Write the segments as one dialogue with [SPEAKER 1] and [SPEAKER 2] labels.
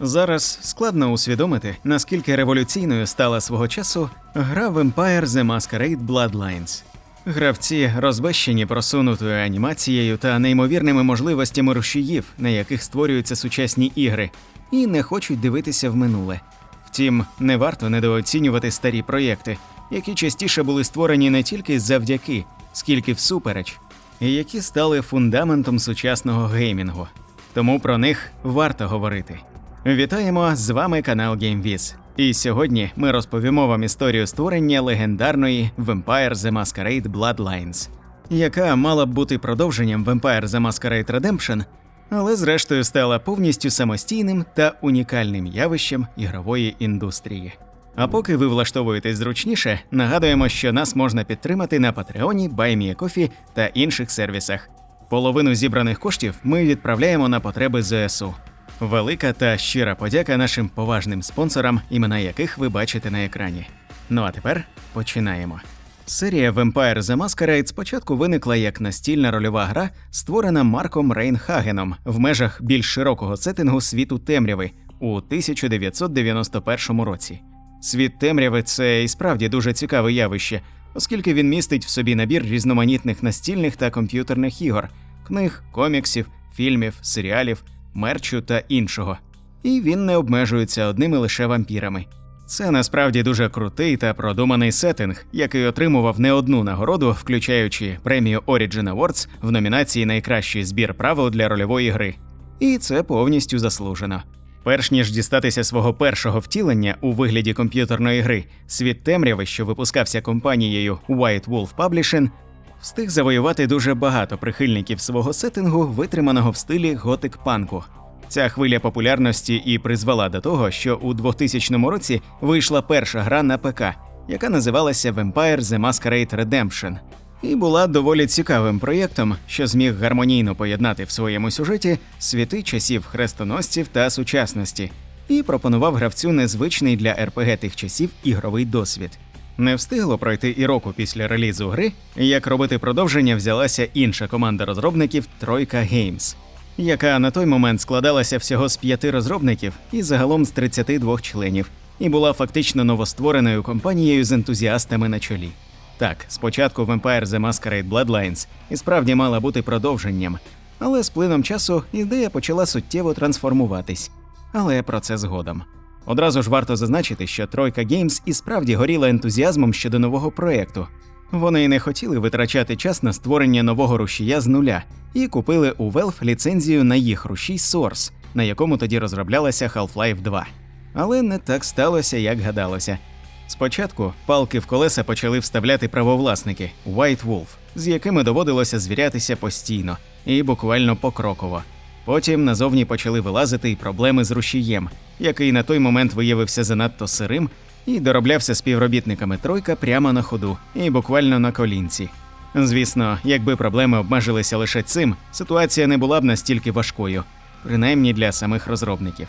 [SPEAKER 1] Зараз складно усвідомити, наскільки революційною стала свого часу гра Vampire The Masquerade Bloodlines. Гравці розбещені просунутою анімацією та неймовірними можливостями рушіїв, на яких створюються сучасні ігри, і не хочуть дивитися в минуле. Втім, не варто недооцінювати старі проєкти, які частіше були створені не тільки завдяки, скільки всупереч, і які стали фундаментом сучасного геймінгу. Тому про них варто говорити. Вітаємо з вами канал GameViz. І сьогодні ми розповімо вам історію створення легендарної Vampire The Masquerade Bloodlines, яка мала б бути продовженням Vampire The Masquerade Redemption, але зрештою стала повністю самостійним та унікальним явищем ігрової індустрії. А поки ви влаштовуєтесь зручніше, нагадуємо, що нас можна підтримати на Патреоні, BuyMeACoffee та інших сервісах. Половину зібраних коштів ми відправляємо на потреби ЗСУ. Велика та щира подяка нашим поважним спонсорам, імена яких ви бачите на екрані. Ну а тепер починаємо. Серія Vampire The Masquerade спочатку виникла як настільна рольова гра, створена Марком Рейнхагеном в межах більш широкого сеттингу світу темряви у 1991 році. Світ темряви це і справді дуже цікаве явище, оскільки він містить в собі набір різноманітних настільних та комп'ютерних ігор, книг, коміксів, фільмів, серіалів, мерчу та іншого. І він не обмежується одними лише вампірами. Це насправді дуже крутий та продуманий сеттинг, який отримував не одну нагороду, включаючи премію Origin Awards в номінації Найкращий збір правил для рольової гри. І це повністю заслужено. Перш ніж дістатися свого першого втілення у вигляді комп'ютерної гри, світ темряви, що випускався компанією White Wolf Publishing, встиг завоювати дуже багато прихильників свого сеттингу, витриманого в стилі готик панку. Ця хвиля популярності і призвела до того, що у 2000 році вийшла перша гра на ПК, яка називалася Vampire The Masquerade Redemption, і була доволі цікавим проєктом, що зміг гармонійно поєднати в своєму сюжеті світи часів хрестоносців та сучасності, і пропонував гравцю незвичний для РПГ тих часів ігровий досвід. Не встигло пройти і року після релізу гри, як робити продовження взялася інша команда розробників Тройка Games, яка на той момент складалася всього з п'яти розробників і загалом з 32 членів, і була фактично новоствореною компанією з ентузіастами на чолі. Так, спочатку Vampire The Masquerade Bloodlines і справді мала бути продовженням, але з плином часу ідея почала суттєво трансформуватись. Але про це згодом. Одразу ж варто зазначити, що Тройка Games і справді горіла ентузіазмом щодо нового проєкту. Вони не хотіли витрачати час на створення нового рушія з нуля і купили у Valve ліцензію на їх рушій Source, на якому тоді розроблялася Half-Life 2. Але не так сталося, як гадалося. Спочатку палки в колеса почали вставляти правовласники White Wolf, з якими доводилося звірятися постійно і буквально покроково. Потім назовні почали вилазити й проблеми з рушієм, який на той момент виявився занадто сирим і дороблявся співробітниками тройка прямо на ходу і буквально на колінці. Звісно, якби проблеми обмежилися лише цим, ситуація не була б настільки важкою, принаймні для самих розробників.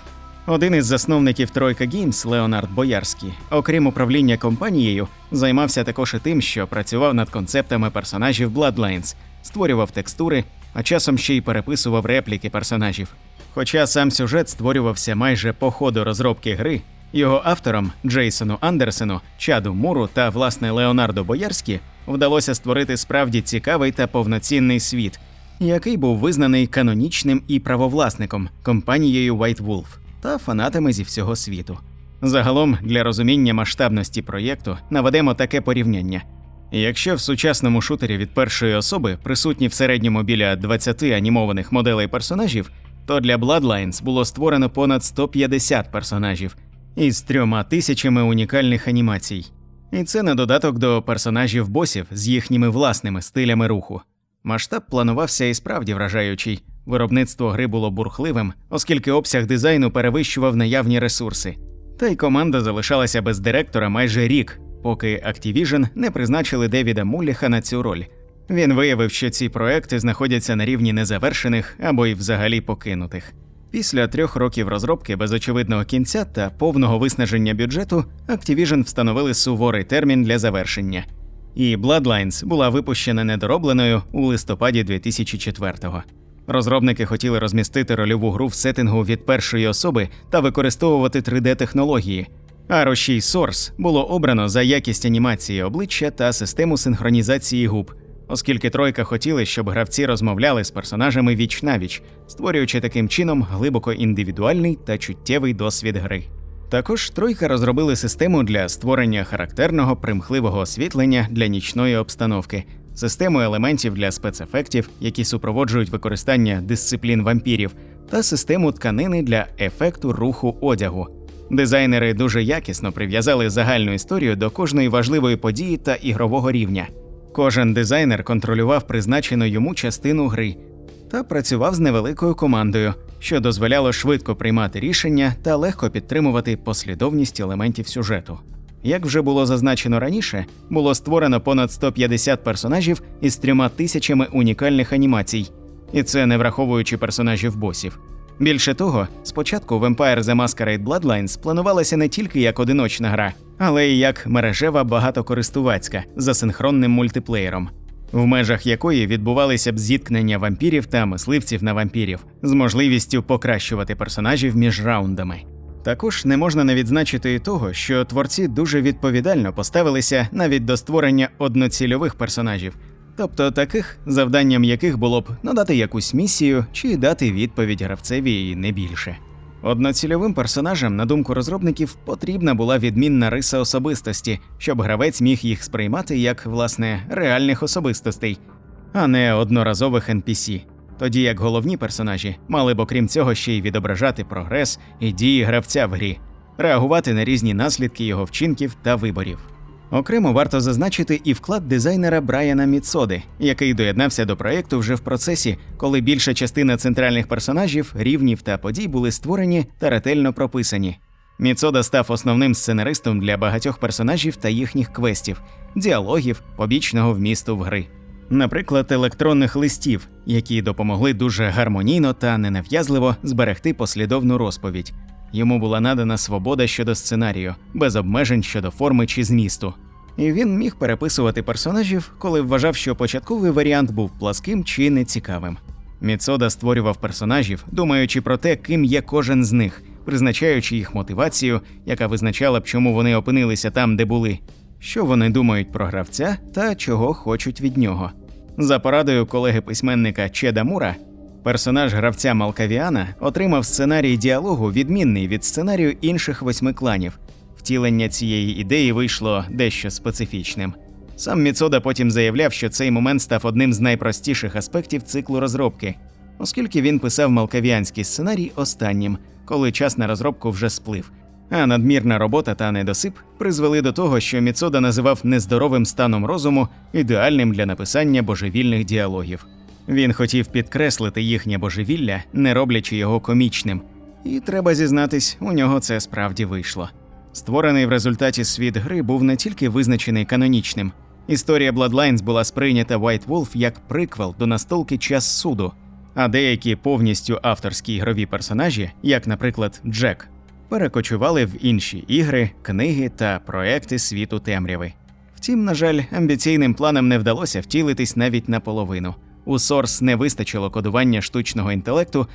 [SPEAKER 1] Один із засновників Тройка Games, Леонард Боярський, окрім управління компанією, займався також і тим, що працював над концептами персонажів Bloodlines, створював текстури, а часом ще й переписував репліки персонажів. Хоча сам сюжет створювався майже по ходу розробки гри, його авторам Джейсону Андерсену, Чаду Муру та власне Леонардо Боярські вдалося створити справді цікавий та повноцінний світ, який був визнаний канонічним і правовласником компанією White Wolf та фанатами зі всього світу. Загалом, для розуміння масштабності проєкту наведемо таке порівняння. Якщо в сучасному шутері від першої особи присутні в середньому біля 20 анімованих моделей персонажів, то для Bloodlines було створено понад 150 персонажів із трьома тисячами унікальних анімацій. І це на додаток до персонажів босів з їхніми власними стилями руху. Масштаб планувався і справді вражаючий. Виробництво гри було бурхливим, оскільки обсяг дизайну перевищував наявні ресурси. Та й команда залишалася без директора майже рік, поки Activision не призначили Девіда Мулліха на цю роль. Він виявив, що ці проекти знаходяться на рівні незавершених або й взагалі покинутих. Після трьох років розробки без очевидного кінця та повного виснаження бюджету Activision встановили суворий термін для завершення. І Bloodlines була випущена недоробленою у листопаді 2004-го. Розробники хотіли розмістити рольову гру в сеттингу від першої особи та використовувати 3D-технології. А Source було обрано за якість анімації обличчя та систему синхронізації губ, оскільки тройка хотіли, щоб гравці розмовляли з персонажами віч навіч, створюючи таким чином глибоко індивідуальний та чуттєвий досвід гри. Також тройка розробили систему для створення характерного примхливого освітлення для нічної обстановки, систему елементів для спецефектів, які супроводжують використання дисциплін вампірів, та систему тканини для ефекту руху одягу. Дизайнери дуже якісно прив'язали загальну історію до кожної важливої події та ігрового рівня. Кожен дизайнер контролював призначену йому частину гри та працював з невеликою командою, що дозволяло швидко приймати рішення та легко підтримувати послідовність елементів сюжету. Як вже було зазначено раніше, було створено понад 150 персонажів із трьома тисячами унікальних анімацій, і це не враховуючи персонажів босів. Більше того, спочатку Vampire The Masquerade Bloodlines планувалася не тільки як одиночна гра, але й як мережева багатокористувацька за синхронним мультиплеєром, в межах якої відбувалися б зіткнення вампірів та мисливців на вампірів з можливістю покращувати персонажів між раундами. Також не можна не відзначити і того, що творці дуже відповідально поставилися навіть до створення одноцільових персонажів, тобто таких, завданням яких було б надати якусь місію чи дати відповідь гравцеві і не більше. Одноцільовим персонажам, на думку розробників, потрібна була відмінна риса особистості, щоб гравець міг їх сприймати як власне реальних особистостей, а не одноразових NPC. Тоді як головні персонажі мали б окрім цього ще й відображати прогрес і дії гравця в грі, реагувати на різні наслідки його вчинків та виборів. Окремо варто зазначити і вклад дизайнера Брайана Міцоди, який доєднався до проєкту вже в процесі, коли більша частина центральних персонажів, рівнів та подій були створені та ретельно прописані. Міцода став основним сценаристом для багатьох персонажів та їхніх квестів, діалогів, побічного вмісту в гри. Наприклад, електронних листів, які допомогли дуже гармонійно та ненав'язливо зберегти послідовну розповідь. Йому була надана свобода щодо сценарію, без обмежень щодо форми чи змісту. І він міг переписувати персонажів, коли вважав, що початковий варіант був пласким чи нецікавим. Міцода створював персонажів, думаючи про те, ким є кожен з них, призначаючи їх мотивацію, яка визначала б, чому вони опинилися там, де були, що вони думають про гравця та чого хочуть від нього. За порадою колеги письменника Чеда Мура, персонаж гравця Малкавіана отримав сценарій діалогу, відмінний від сценарію інших восьми кланів. Втілення цієї ідеї вийшло дещо специфічним. Сам Міцода потім заявляв, що цей момент став одним з найпростіших аспектів циклу розробки, оскільки він писав малкавіанський сценарій останнім, коли час на розробку вже сплив. А надмірна робота та недосип призвели до того, що Міцода називав нездоровим станом розуму ідеальним для написання божевільних діалогів. Він хотів підкреслити їхнє божевілля, не роблячи його комічним. І треба зізнатись, у нього це справді вийшло. Створений в результаті світ гри був не тільки визначений канонічним. Історія Bloodlines була сприйнята White Wolf як приквел до настолки час суду, а деякі повністю авторські ігрові персонажі, як, наприклад, Джек, перекочували в інші ігри, книги та проекти світу темряви. Втім, на жаль, амбіційним планам не вдалося втілитись навіть наполовину. У Source не вистачило кодування штучного інтелекту,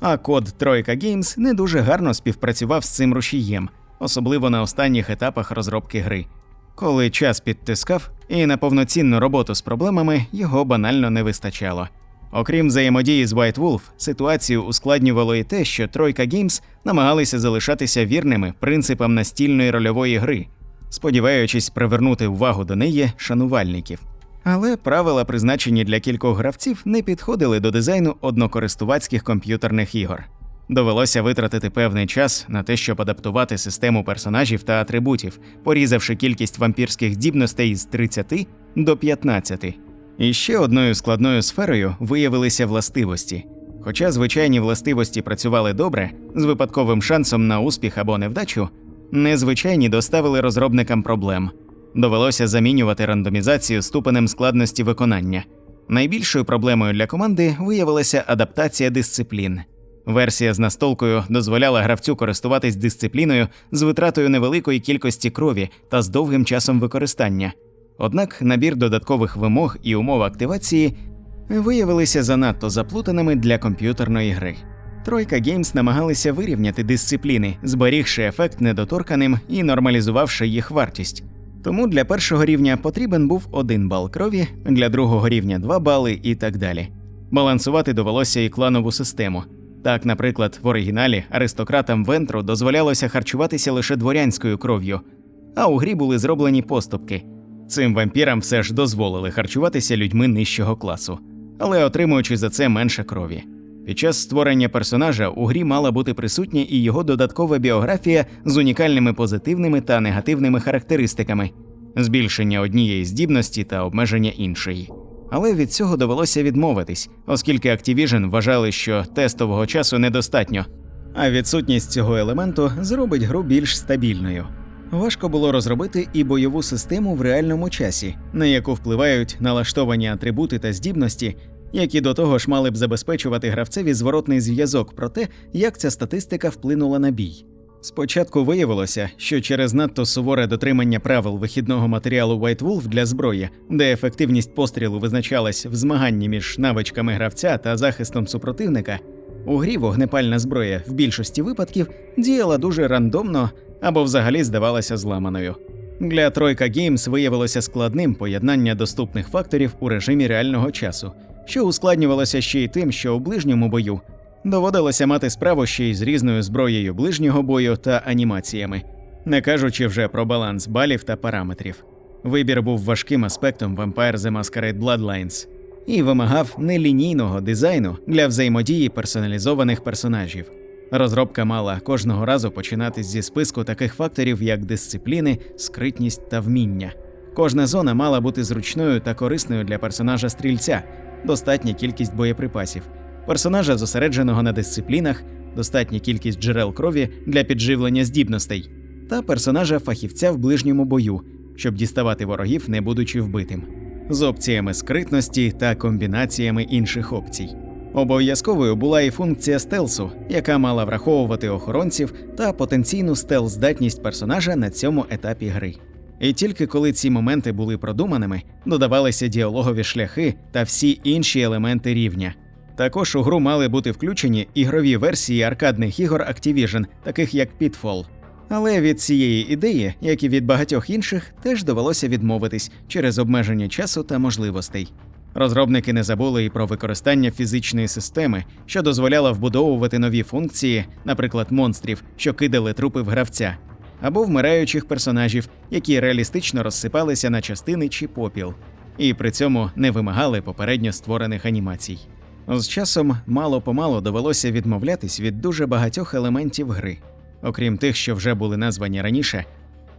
[SPEAKER 1] а код Тройка Games не дуже гарно співпрацював з цим рушієм, особливо на останніх етапах розробки гри. Коли час підтискав, і на повноцінну роботу з проблемами його банально не вистачало. Окрім взаємодії з White Wolf, ситуацію ускладнювало і те, що Тройка Games намагалися залишатися вірними принципам настільної рольової гри, сподіваючись привернути увагу до неї шанувальників. Але правила, призначені для кількох гравців, не підходили до дизайну однокористувацьких комп'ютерних ігор. Довелося витратити певний час на те, щоб адаптувати систему персонажів та атрибутів, порізавши кількість вампірських здібностей з 30 до 15. І ще одною складною сферою виявилися властивості. Хоча звичайні властивості працювали добре, з випадковим шансом на успіх або невдачу, незвичайні доставили розробникам проблем. Довелося замінювати рандомізацію ступенем складності виконання. Найбільшою проблемою для команди виявилася адаптація дисциплін. Версія з настолкою дозволяла гравцю користуватись дисципліною з витратою невеликої кількості крові та з довгим часом використання. Однак набір додаткових вимог і умов активації виявилися занадто заплутаними для комп'ютерної гри. Тройка Геймс намагалися вирівняти дисципліни, зберігши ефект недоторканим і нормалізувавши їх вартість. Тому для першого рівня потрібен був один бал крові, для другого рівня 2 бали і так далі. Балансувати довелося і кланову систему. Так, наприклад, в оригіналі аристократам Вентру дозволялося харчуватися лише дворянською кров'ю, а у грі були зроблені поступки. Цим вампірам все ж дозволили харчуватися людьми нижчого класу, але отримуючи за це менше крові. Під час створення персонажа у грі мала бути присутня і його додаткова біографія з унікальними позитивними та негативними характеристиками, збільшення однієї здібності та обмеження іншої. Але від цього довелося відмовитись, оскільки Activision вважали, що тестового часу недостатньо, а відсутність цього елементу зробить гру більш стабільною. Важко було розробити і бойову систему в реальному часі, на яку впливають налаштовані атрибути та здібності, які до того ж мали б забезпечувати гравцеві зворотний зв'язок про те, як ця статистика вплинула на бій. Спочатку виявилося, що через надто суворе дотримання правил вихідного матеріалу White Wolf для зброї, де ефективність пострілу визначалась в змаганні між навичками гравця та захистом супротивника, у грі вогнепальна зброя в більшості випадків діяла дуже рандомно або взагалі здавалася зламаною. Для Тройка Games виявилося складним поєднання доступних факторів у режимі реального часу, що ускладнювалося ще й тим, що у ближньому бою доводилося мати справу ще й з різною зброєю ближнього бою та анімаціями, не кажучи вже про баланс балів та параметрів. Вибір був важким аспектом Vampire The Masquerade Bloodlines і вимагав нелінійного дизайну для взаємодії персоналізованих персонажів. Розробка мала кожного разу починатись зі списку таких факторів, як дисципліни, скритність та вміння. Кожна зона мала бути зручною та корисною для персонажа стрільця, достатня кількість боєприпасів, персонажа зосередженого на дисциплінах, достатня кількість джерел крові для підживлення здібностей, та персонажа фахівця в ближньому бою, щоб діставати ворогів, не будучи вбитим, з опціями скритності та комбінаціями інших опцій. Обов'язковою була і функція стелсу, яка мала враховувати охоронців та потенційну стелс-здатність персонажа на цьому етапі гри. І тільки коли ці моменти були продуманими, додавалися діалогові шляхи та всі інші елементи рівня. Також у гру мали бути включені ігрові версії аркадних ігор Activision, таких як Pitfall. Але від цієї ідеї, як і від багатьох інших, теж довелося відмовитись через обмеження часу та можливостей. Розробники не забули і про використання фізичної системи, що дозволяла вбудовувати нові функції, наприклад, монстрів, що кидали трупи в гравця, або вмираючих персонажів, які реалістично розсипалися на частини чи попіл, і при цьому не вимагали попередньо створених анімацій. З часом мало помалу довелося відмовлятись від дуже багатьох елементів гри, окрім тих, що вже були названі раніше.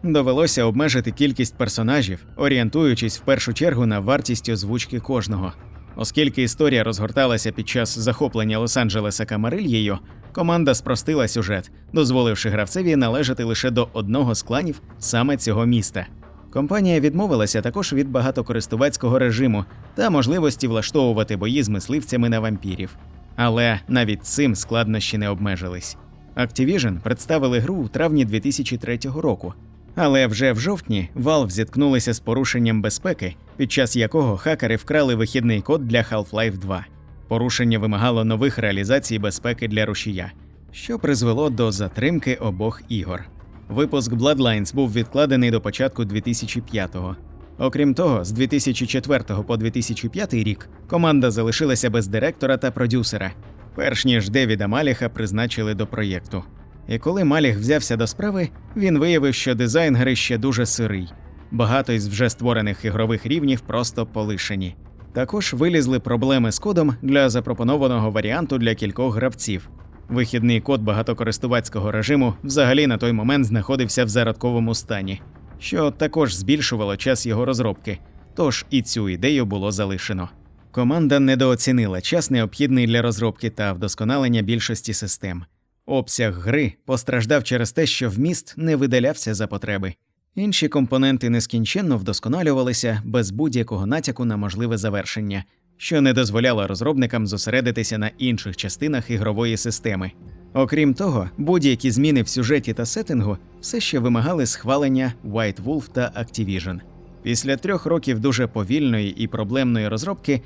[SPEAKER 1] Довелося обмежити кількість персонажів, орієнтуючись в першу чергу на вартість озвучки кожного. Оскільки історія розгорталася під час захоплення Лос-Анджелеса Камарильєю, команда спростила сюжет, дозволивши гравцеві належати лише до одного з кланів саме цього міста. Компанія відмовилася також від багатокористувацького режиму та можливості влаштовувати бої з мисливцями на вампірів. Але навіть цим складнощі не обмежились. Activision представили гру у травні 2003 року, але вже в жовтні Valve зіткнулися з порушенням безпеки, під час якого хакери вкрали вихідний код для Half-Life 2. Порушення вимагало нових реалізацій безпеки для рушія, що призвело до затримки обох ігор. Випуск Bloodlines був відкладений до початку 2005-го. Окрім того, з 2004 по 2005 рік команда залишилася без директора та продюсера, перш ніж Девіда Маліха призначили до проєкту. І коли Маліх взявся до справи, він виявив, що дизайн гри ще дуже сирий. Багато із вже створених ігрових рівнів просто полишені. Також вилізли проблеми з кодом для запропонованого варіанту для кількох гравців. Вихідний код багатокористувацького режиму взагалі на той момент знаходився в зародковому стані, що також збільшувало час його розробки, тож і цю ідею було залишено. Команда недооцінила час, необхідний для розробки та вдосконалення більшості систем. Обсяг гри постраждав через те, що вміст не видалявся за потреби. Інші компоненти нескінченно вдосконалювалися без будь-якого натяку на можливе завершення, що не дозволяло розробникам зосередитися на інших частинах ігрової системи. Окрім того, будь-які зміни в сюжеті та сеттингу все ще вимагали схвалення White Wolf та Activision. Після трьох років дуже повільної і проблемної розробки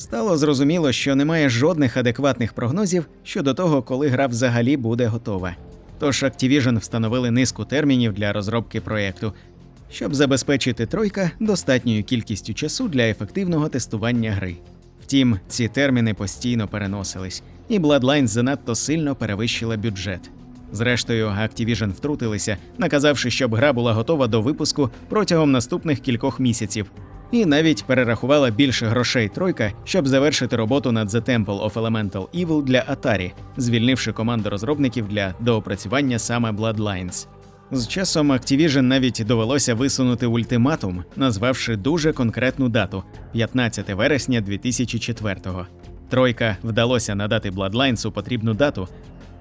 [SPEAKER 1] Стало зрозуміло, що немає жодних адекватних прогнозів щодо того, коли гра взагалі буде готова. Тож Activision встановили низку термінів для розробки проєкту, щоб забезпечити тройка достатньою кількістю часу для ефективного тестування гри. Втім, ці терміни постійно переносились, і Bloodlines занадто сильно перевищила бюджет. Зрештою, Activision втрутилися, наказавши, щоб гра була готова до випуску протягом наступних кількох місяців, і навіть перерахувала більше грошей тройка, щоб завершити роботу над The Temple of Elemental Evil для Atari, звільнивши команду розробників для доопрацювання саме Bloodlines. З часом Activision навіть довелося висунути ультиматум, назвавши дуже конкретну дату 15 вересня 2004-го. Тройка вдалося надати Bloodlines потрібну дату,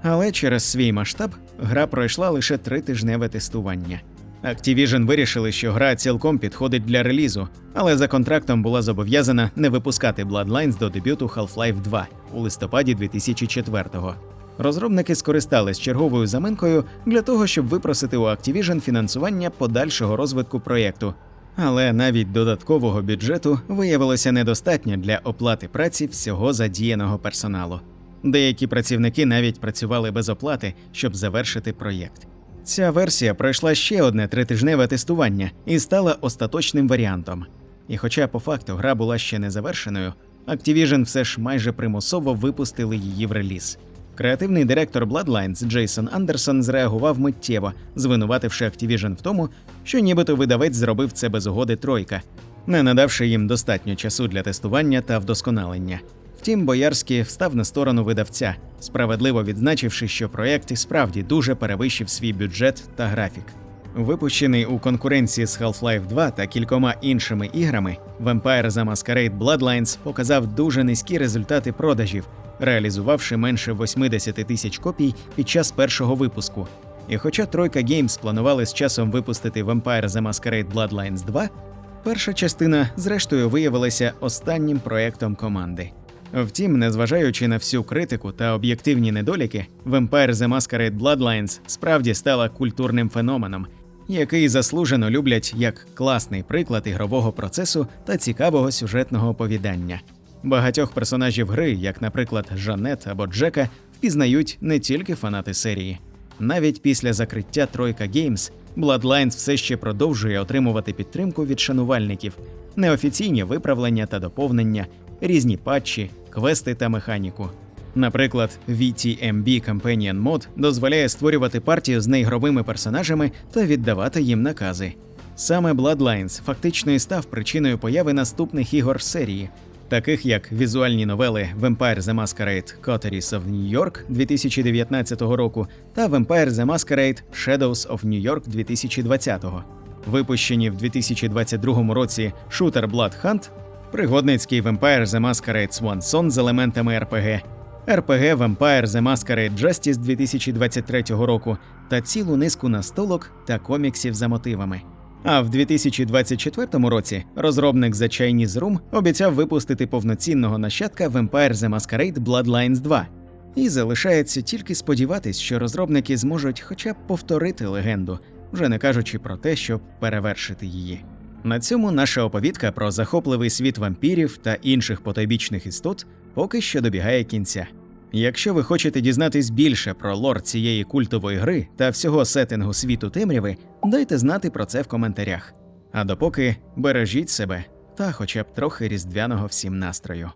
[SPEAKER 1] але через свій масштаб гра пройшла лише тритижневе тестування. Activision вирішили, що гра цілком підходить для релізу, але за контрактом була зобов'язана не випускати Bloodlines до дебюту Half-Life 2 у листопаді 2004-го. Розробники скористались черговою заминкою для того, щоб випросити у Activision фінансування подальшого розвитку проєкту. Але навіть додаткового бюджету виявилося недостатньо для оплати праці всього задіяного персоналу. Деякі працівники навіть працювали без оплати, щоб завершити проєкт. Ця версія пройшла ще одне тритижневе тестування і стала остаточним варіантом. І хоча по факту гра була ще не завершеною, Activision все ж майже примусово випустили її в реліз. Креативний директор Bloodlines Джейсон Андерсон зреагував миттєво, звинувативши Activision в тому, що нібито видавець зробив це без угоди тройка, не надавши їм достатньо часу для тестування та вдосконалення. Втім, Боярський встав на сторону видавця, справедливо відзначивши, що проєкт і справді дуже перевищив свій бюджет та графік. Випущений у конкуренції з Half-Life 2 та кількома іншими іграми, Vampire The Masquerade Bloodlines показав дуже низькі результати продажів, реалізувавши менше 80 тисяч копій під час першого випуску. І хоча Тройка Games планували з часом випустити Vampire The Masquerade Bloodlines 2, перша частина зрештою виявилася останнім проектом команди. Втім, незважаючи на всю критику та об'єктивні недоліки, Vampire The Masquerade Bloodlines справді стала культурним феноменом, який заслужено люблять як класний приклад ігрового процесу та цікавого сюжетного оповідання. Багатьох персонажів гри, як, наприклад, Жанет або Джека, впізнають не тільки фанати серії. Навіть після закриття Тройка Games Bloodlines все ще продовжує отримувати підтримку від шанувальників, неофіційні виправлення та доповнення, різні патчі, квести та механіку. Наприклад, VTMB Companion Mod дозволяє створювати партію з неігровими персонажами та віддавати їм накази. Саме Bloodlines фактично і став причиною появи наступних ігор серії, таких як візуальні новели Vampire The Masquerade Coteries of New York 2019 року та Vampire The Masquerade Shadows of New York 2020. Випущені в 2022 році шутер Blood пригодницький Vampire The Masquerade Swan Song з елементами RPG, RPG Vampire The Masquerade Justice 2023 року та цілу низку настолок та коміксів за мотивами. А в 2024 році розробник The Chinese Room обіцяв випустити повноцінного нащадка Vampire The Masquerade Bloodlines 2. І залишається тільки сподіватись, що розробники зможуть хоча б повторити легенду, вже не кажучи про те, щоб перевершити її. На цьому наша оповідка про захопливий світ вампірів та інших потойбічних істот поки що добігає кінця. Якщо ви хочете дізнатись більше про лор цієї культової гри та всього сеттингу світу темряви, дайте знати про це в коментарях. А допоки бережіть себе та хоча б трохи різдвяного всім настрою.